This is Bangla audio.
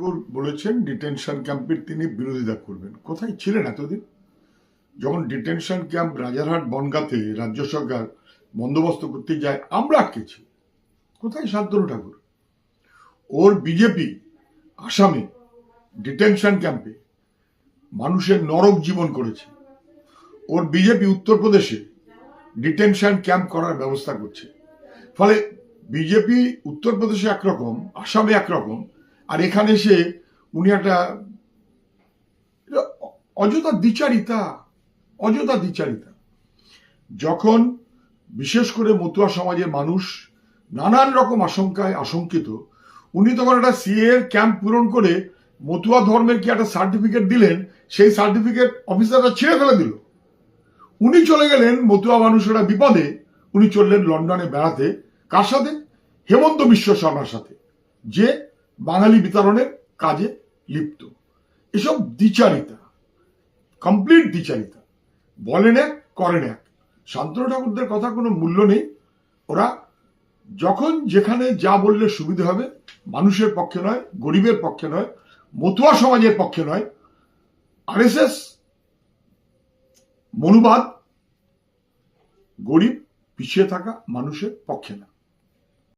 ঠাকুর বলেছেন ডিটেনশন ক্যাম্পের তিনি বিরোধিতা করবেন। কোথায় ছিলেন এতদিন? যখন ডিটেনশন ক্যাম্প রাজারহাট বনগাঁতে রাজ্য সরকার বন্দোবস্ত করতে যায়, আমরা আটকেছি কোথায় শান্তনু ঠাকুর? ওর বিজেপি আসামে ডিটেনশন ক্যাম্পে মানুষের নরক জীবন করেছে। ওর বিজেপি উত্তরপ্রদেশে ডিটেনশন ক্যাম্প করার ব্যবস্থা করছে। ফলে বিজেপি উত্তরপ্রদেশে একরকম, আসামে একরকম আর এখানে এসে উনি একটা অযথা দ্বিচারিতা অযথা দ্বিচারিতা। যখন বিশেষ করে মতুয়া সমাজের মানুষ নানান রকম আশঙ্কায় আশঙ্কিত, উনি তখন একটা সিএ ক্যাম্প পূরণ করে মতুয়া ধর্মের কি একটা সার্টিফিকেট দিলেন, সেই সার্টিফিকেট অফিসাররা ছিঁড়ে ফেলে দিল। উনি চলে গেলেন মতুয়া মানুষেরা বিপদে, উনি চললেন লন্ডনে বেড়াতে। কার সাথে? হেমন্ত বিশ্ব শর্মার সাথে। যে বাঙালি বিতরণের কাজে লিপ্ত। এসব দ্বিচারিতা কমপ্লিট দ্বিচারিতা। বলেন এক করেন এক শান্তনু ঠাকুরদের কথা কোনো মূল্য নেই। ওরা যখন যেখানে যা বললে সুবিধা হবে, মানুষের পক্ষে নয়, গরিবের পক্ষে নয়, মতুয়া সমাজের পক্ষে নয়, আরএসএস, মনুবাদ, গরিব পিছিয়ে থাকা মানুষের পক্ষে না।